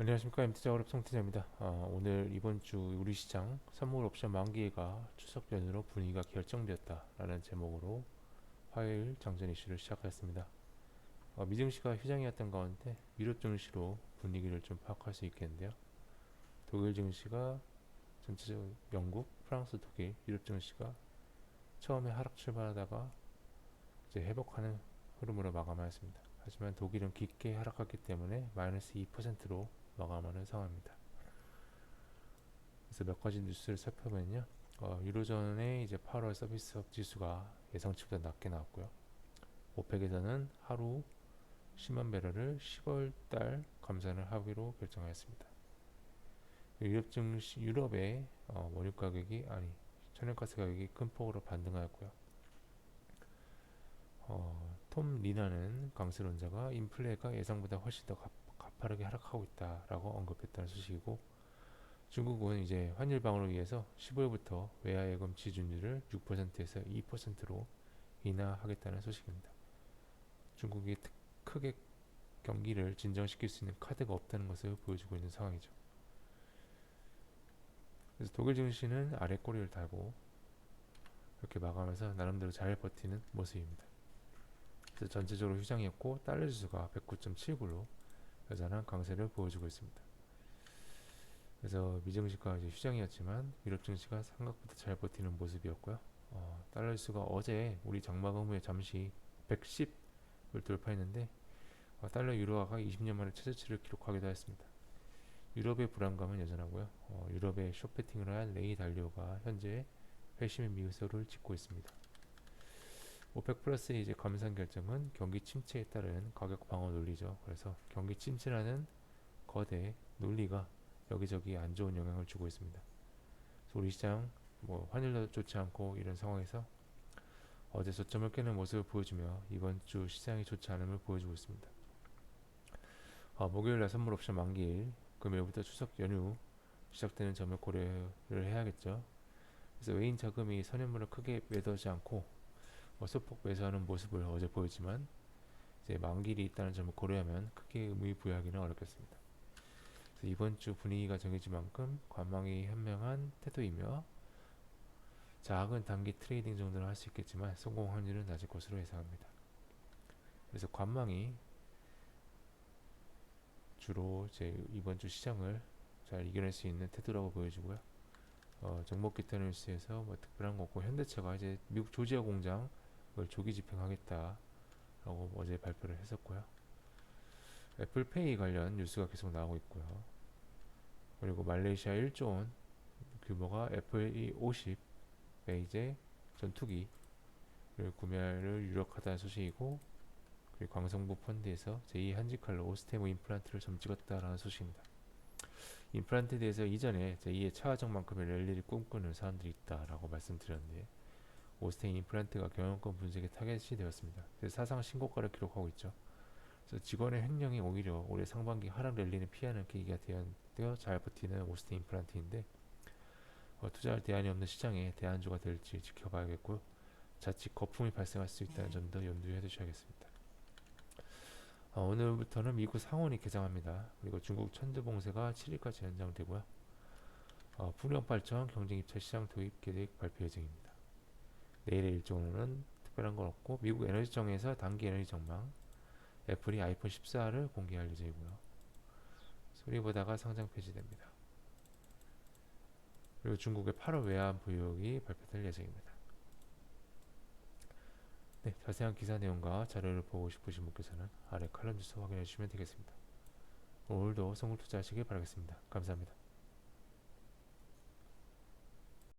안녕하십니까 MT작업업 송태자입니다. 아, 오늘 이번 주 우리 시장 선물 옵션 만기가 추석 연휴로 분위기가 결정되었다라는 제목으로 화요일 장전 이슈를 시작하였습니다. 어, 미증시가 휴장이었던 가운데 미국 증시로 분위기를 좀 파악할 수 있겠는데요. 독일 증시가 전체적으로 영국, 프랑스, 독일, 유럽 증시가 처음에 하락 출발하다가 이제 회복하는 흐름으로 마감하였습니다. 하지만 독일은 깊게 하락했기 때문에 마이너스 2%로 마감하는 상황입니다. 그래서 몇 가지 뉴스를 살펴보면요. 어, 유로존의 이제 8월 서비스업 지수가 예상치보다 낮게 나왔고요. 오펙에서는 하루 10만 배럴을 10월 달 감산을 하기로 결정하였습니다. 유럽 증시 유럽의 어, 원유 가격이 아니 천연가스 가격이 큰 폭으로 반등하였고요. 어, 톰 리나는 강세 론자가 인플레가 예상보다 훨씬 더 가, 가파르게 하락하고 있다라고 언급했다는 소식이고 중국은 이제 환율 방어를 위해서 15일부터 외화 예금 지준율을 6%에서 2%로 인하하겠다는 소식입니다. 중국이 크게 경기를 진정시킬 수 있는 카드가 없다는 것을 보여주고 있는 상황이죠. 그래서 독일 증시는 아래 꼬리를 달고 이렇게 마감해서 나름대로 잘 버티는 모습입니다. 그래서 전체적으로 휴장이었고 달러 지수가 109.79로 여전한 강세를 보여주고 있습니다. 그래서 미증시가 이제 휴장이었지만 유럽 증시가 생각보다 잘 버티는 모습이었고요. 어, 달러 지수가 어제 우리 장마감 후에 잠시 110을 돌파했는데 어, 달러 유로화가 20년 만에 최저치를 기록하기도 했습니다. 유럽의 불안감은 여전하고요. 어, 유럽의 쇼패팅을 한 레이 달리오가 현재 회심의 미소를 짓고 있습니다. 오펙 플러스의 이제 감산 결정은 경기 침체에 따른 가격 방어 논리죠. 그래서 경기 침체라는 거대 논리가 여기저기 안 좋은 영향을 주고 있습니다. 우리 시장 뭐 환율도 좋지 않고 이런 상황에서 어제 저점을 깨는 모습을 보여주며 이번 주 시장이 좋지 않음을 보여주고 있습니다. 어, 목요일 날 선물 옵션 만기일 금요일부터 추석 연휴 시작되는 점을 고려를 해야겠죠. 그래서 외인 자금이 선현물을 크게 매도하지 않고 뭐 소폭 매수하는 모습을 어제 보였지만 이제 만길이 있다는 점을 고려하면 크게 의미 부여하기는 어렵겠습니다. 이번 주 분위기가 정해진 만큼 관망이 현명한 태도이며 작은 단기 트레이딩 정도는 할 수 있겠지만 성공 확률은 낮을 것으로 예상합니다. 그래서 관망이 주로 제 이번 주 시장을 잘 이겨낼 수 있는 태도라고 보여지고요. 어, 정목 기타 뉴스에서 뭐 특별한 거 없고 현대차가 이제 미국 조지아 공장 을 조기 집행하겠다라고 어제 발표를 했었고요. 애플페이 관련 뉴스가 계속 나오고 있고요. 그리고 말레이시아 1조 원 규모가 애플 50의 이제 전투기를 구매를 유력하다는 소식이고 그리고 광성부 펀드에서 제2 한지칼로 오스테모 임플란트를 점 찍었다라는 소식입니다. 임플란트에 대해서 이전에 제2의 차화정만큼의 랠리를 꿈꾸는 사람들이 있다라고 말씀드렸는데 오스테인 임플란트가 경영권 분석에 타겟이 되었습니다. 사상 신고가를 기록하고 있죠. 그래서 직원의 횡령이 오히려 올해 상반기 하락 랠리는 피하는 계기가 되어 잘 버티는 오스테인 임플란트인데 어, 투자할 대안이 없는 시장에 대안주가 될지 지켜봐야겠고요. 자칫 거품이 발생할 수 있다는 점도 염두에 두셔야겠습니다. 어, 오늘부터는 미국 상원이 개장합니다. 그리고 중국 천주봉쇄가 7일까지 연장되고요. 어, 풍력 발전 경쟁 입찰 시장 도입 계획 발표 예정입니다. 내일의 일정으로는 특별한 건 없고 미국 에너지청에서 단기 에너지 전망 애플이 아이폰 14를 공개할 예정이고요. 소리 보다가 상장 폐지됩니다. 그리고 중국의 8월 외환 보유액이 발표될 예정입니다. 네, 자세한 기사 내용과 자료를 보고 싶으신 분께서는 아래 칼럼 주소 확인해 주시면 되겠습니다. 오늘도 성공 투자하시길 바라겠습니다. 감사합니다.